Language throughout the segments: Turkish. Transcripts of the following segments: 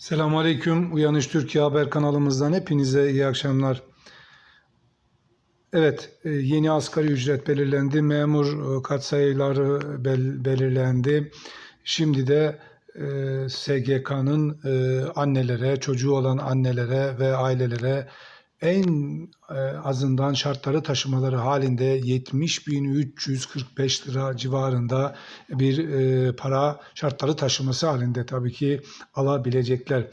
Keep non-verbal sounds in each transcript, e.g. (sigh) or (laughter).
Selamünaleyküm. Uyanış Türkiye Haber kanalımızdan hepinize iyi akşamlar. Evet, e, yeni asgari ücret belirlendi. Memur e, katsayıları bel- belirlendi. Şimdi de e, SGK'nın annelere, çocuğu olan annelere ve ailelere en e, azından şartları taşımaları halinde 70.345 lira civarında bir e, para şartları taşıması halinde tabii ki alabilecekler.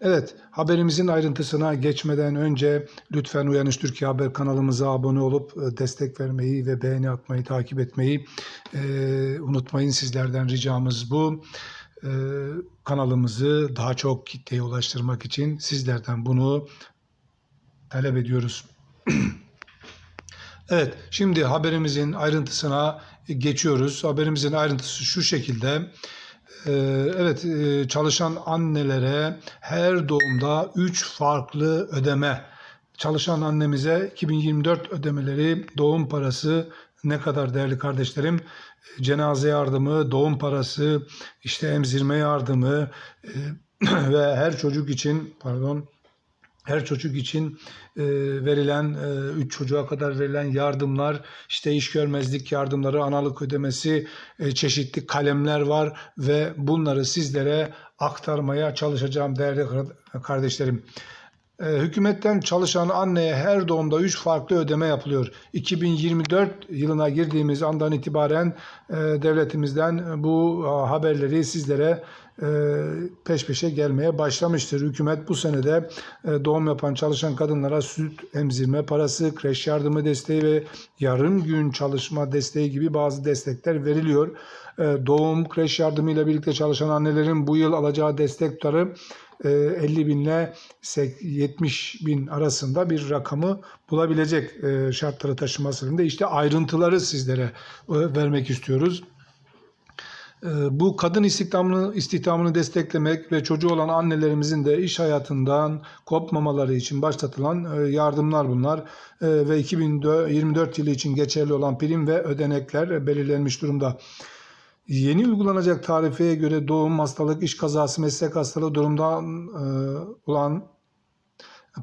Evet, haberimizin ayrıntısına geçmeden önce lütfen Uyanış Türkiye Haber kanalımıza abone olup e, destek vermeyi ve beğeni atmayı, takip etmeyi unutmayın. Sizlerden ricamız bu. Kanalımızı daha çok kitleye ulaştırmak için sizlerden bunu talep ediyoruz. (clears throat) Evet, şimdi haberimizin ayrıntısına geçiyoruz. Haberimizin ayrıntısı şu şekilde. Ee, Evet, e, çalışan annelere her doğumda 3 farklı ödeme. Çalışan annemize 2024 ödemeleri, doğum parası ne kadar değerli kardeşlerim? Cenaze yardımı, doğum parası, işte emzirme yardımı e, (clears throat) ve her çocuk için, pardon, her çocuk için e, verilen, 3 çocuğa kadar verilen yardımlar, işte iş görmezlik yardımları, analık ödemesi, e, çeşitli kalemler var ve bunları sizlere aktarmaya çalışacağım değerli kar- kardeşlerim. E, Hükümetten çalışan anneye her doğumda 3 farklı ödeme yapılıyor. 2024 yılına girdiğimiz andan itibaren e, devletimizden bu e, haberleri sizlere e, peş peşe gelmeye başlamıştır. Hükümet bu senede doğum yapan çalışan kadınlara süt emzirme parası, kreş yardımı desteği ve yarım gün çalışma desteği gibi bazı destekler veriliyor. Doğum, kreş yardımı ile birlikte çalışan annelerin bu yıl alacağı destek tutarı 50 bin ile 70 bin arasında bir rakamı bulabilecek e, şartları taşımasında işte ayrıntıları sizlere e, vermek istiyoruz. E, Bu kadın istihdamını, istihdamını desteklemek ve çocuğu olan annelerimizin de iş hayatından kopmamaları için başlatılan e, yardımlar bunlar. E, Ve 2024 yılı için geçerli olan prim ve ödenekler belirlenmiş durumda. Yeni uygulanacak tarifeye göre doğum, hastalık, iş kazası, meslek hastalığı durumdan e, olan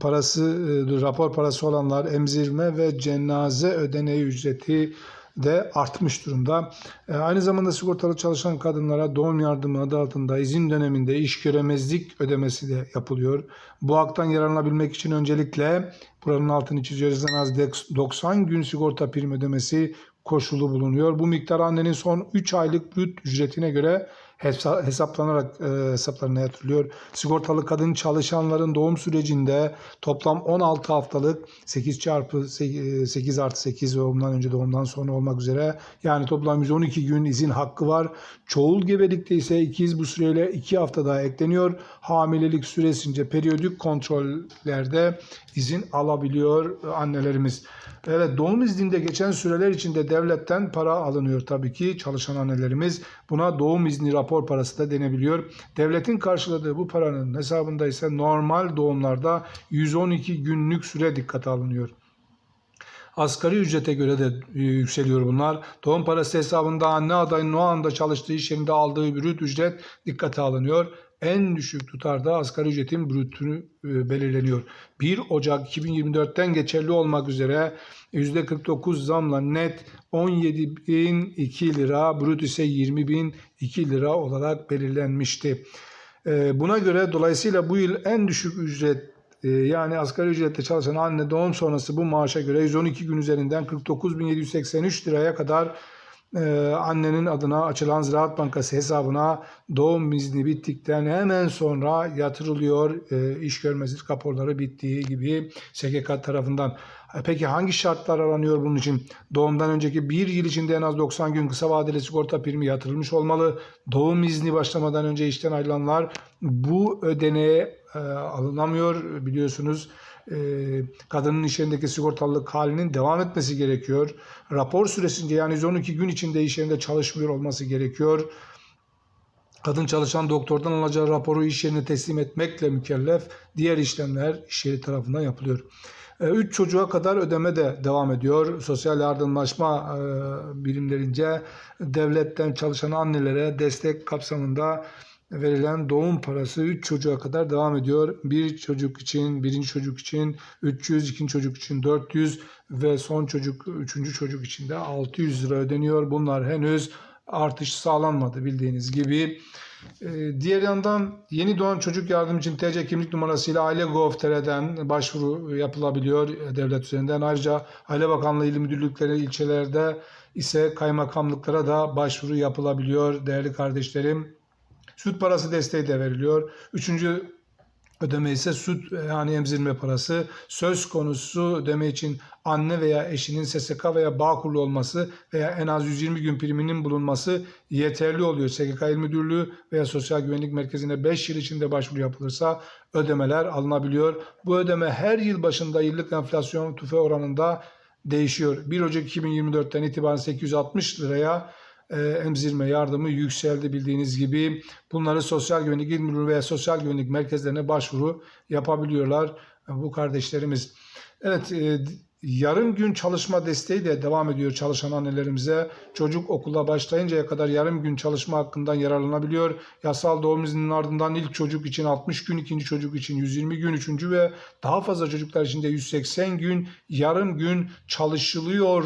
parası, e, rapor parası olanlar, emzirme ve cenaze ödeneği ücreti de artmış durumda. E, Aynı zamanda sigortalı çalışan kadınlara doğum yardımı adı altında izin döneminde iş göremezlik ödemesi de yapılıyor. Bu haktan yararlanabilmek için öncelikle buranın altını çiziyoruz en az 90 gün sigorta prim ödemesi koşulu bulunuyor. Bu miktar annenin son 3 aylık brüt ücretine göre hesaplanarak e, hesaplarına yatırılıyor. Sigortalı kadın çalışanların doğum sürecinde toplam 16 haftalık 8 çarpı 8 artı 8 doğumdan önce doğumdan sonra olmak üzere yani toplam 112 gün izin hakkı var. Çoğul gebelikte ise ikiz bu süreyle 2 hafta daha ekleniyor. Hamilelik süresince periyodik kontrollerde izin alabiliyor annelerimiz. Evet doğum izninde geçen süreler içinde devletten para alınıyor tabii ki çalışan annelerimiz. Buna doğum izni rapor parası da denebiliyor. Devletin karşıladığı bu paranın hesabında ise normal doğumlarda 112 günlük süre dikkate alınıyor. Asgari ücrete göre de e, yükseliyor bunlar. Doğum parası hesabında anne adayının o anda çalıştığı iş yerinde aldığı brüt ücret dikkate alınıyor. En düşük tutarda asgari ücretin brütünü e, belirleniyor. 1 Ocak 2024'ten geçerli olmak üzere %49 zamla net 17.002 lira, brüt ise 20.002 lira olarak belirlenmişti. E, Buna göre dolayısıyla bu yıl en düşük ücret e, yani asgari ücretle çalışan anne doğum sonrası bu maaşa göre 112 gün üzerinden 49.783 liraya kadar e, annenin adına açılan Ziraat Bankası hesabına doğum izni bittikten hemen sonra yatırılıyor. E, iş görmezlik raporları bittiği gibi SGK tarafından. Peki hangi şartlar aranıyor bunun için? Doğumdan önceki bir yıl içinde en az 90 gün kısa vadeli sigorta primi yatırılmış olmalı. Doğum izni başlamadan önce işten ayrılanlar bu ödeneğe e, alınamıyor biliyorsunuz. E, kadının iş yerindeki sigortalılık halinin devam etmesi gerekiyor. Rapor süresince yani 112 gün içinde iş yerinde çalışmıyor olması gerekiyor. Kadın çalışan doktordan alacağı raporu iş yerine teslim etmekle mükellef. Diğer işlemler iş yeri tarafından yapılıyor. 3 çocuğa kadar ödeme de devam ediyor. Sosyal yardımlaşma e, birimlerince devletten çalışan annelere destek kapsamında verilen doğum parası 3 çocuğa kadar devam ediyor. Bir çocuk için, birinci çocuk için 300, ikinci çocuk için 400 ve son çocuk, üçüncü çocuk için de 600 lira ödeniyor. Bunlar henüz artış sağlanmadı bildiğiniz gibi. Ee, Diğer yandan yeni doğan çocuk yardım için TC kimlik numarasıyla Aile.gov.tr'den başvuru yapılabiliyor e, devlet üzerinden. Ayrıca Aile Bakanlığı il müdürlükleri ilçelerde ise kaymakamlıklara da başvuru yapılabiliyor değerli kardeşlerim. Süt parası desteği de veriliyor. Üçüncü ödeme ise süt e, yani emzirme parası. Söz konusu ödeme için anne veya eşinin SSK veya Bağkurlu olması veya en az 120 gün priminin bulunması yeterli oluyor. SGK İl Müdürlüğü veya Sosyal Güvenlik Merkezi'ne 5 yıl içinde başvuru yapılırsa ödemeler alınabiliyor. Bu ödeme her yıl başında yıllık enflasyon tüfe oranında değişiyor. 1 Ocak 2024'ten itibaren 860 liraya e, emzirme yardımı yükseldi bildiğiniz gibi. Bunları Sosyal Güvenlik İl Müdürlüğü veya Sosyal Güvenlik Merkezlerine başvuru yapabiliyorlar e, bu kardeşlerimiz. Evet, e, yarım gün çalışma desteği de devam ediyor çalışan annelerimize. Çocuk okula başlayıncaya kadar yarım gün çalışma hakkından yararlanabiliyor. Yasal doğum izninin ardından ilk çocuk için 60 gün, ikinci çocuk için 120 gün, üçüncü ve daha fazla çocuklar için de 180 gün yarım gün çalışılıyor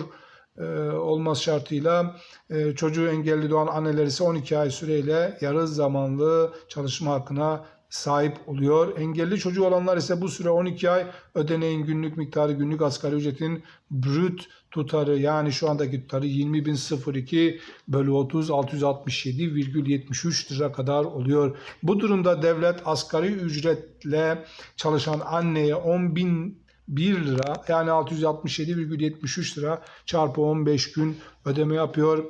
e, olması şartıyla e, çocuğu engelli doğan anneler ise 12 ay süreyle yarı zamanlı çalışma hakkına sahip oluyor. Engelli çocuğu olanlar ise bu süre 12 ay ödeneğin günlük miktarı günlük asgari ücretin brüt tutarı yani şu andaki tutarı 20.002 bölü 30 667,73 lira kadar oluyor. Bu durumda devlet asgari ücretle çalışan anneye 10.000 1 lira yani 667,73 lira çarpı 15 gün ödeme yapıyor.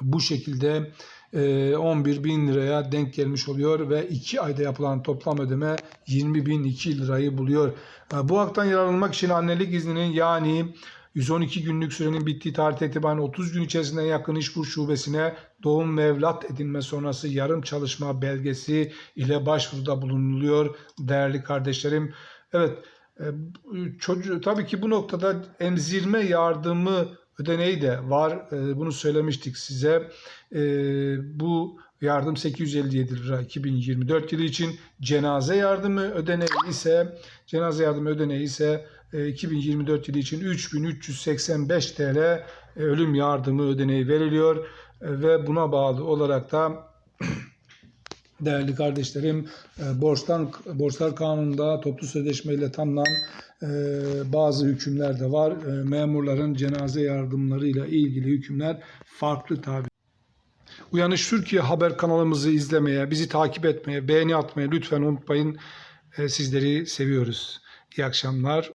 Bu şekilde e, 11 bin liraya denk gelmiş oluyor ve 2 ayda yapılan toplam ödeme 20 bin 2 lirayı buluyor. E, Bu haktan yararlanmak için annelik izninin yani 112 günlük sürenin bittiği tarihte itibaren 30 gün içerisinde yakın işkur şubesine doğum ve evlat edinme sonrası yarım çalışma belgesi ile başvuruda bulunuluyor değerli kardeşlerim. Evet e, çocuğu tabii ki bu noktada emzirme yardımı ödeneği de var. E, Bunu söylemiştik size. E, Bu yardım 857 lira 2024 yılı için. Cenaze yardımı ödeneği ise cenaze yardımı ödeneği ise e, 2024 yılı için 3385 TL e, ölüm yardımı ödeneği veriliyor E, ve buna bağlı olarak da değerli kardeşlerim e, borçtan borçlar kanununda toplu sözleşmeyle tanınan e, bazı hükümler de var. E, Memurların cenaze yardımlarıyla ilgili hükümler farklı tabi. Uyanış Türkiye haber kanalımızı izlemeye, bizi takip etmeye, beğeni atmaya lütfen unutmayın. Sizleri seviyoruz. İyi akşamlar.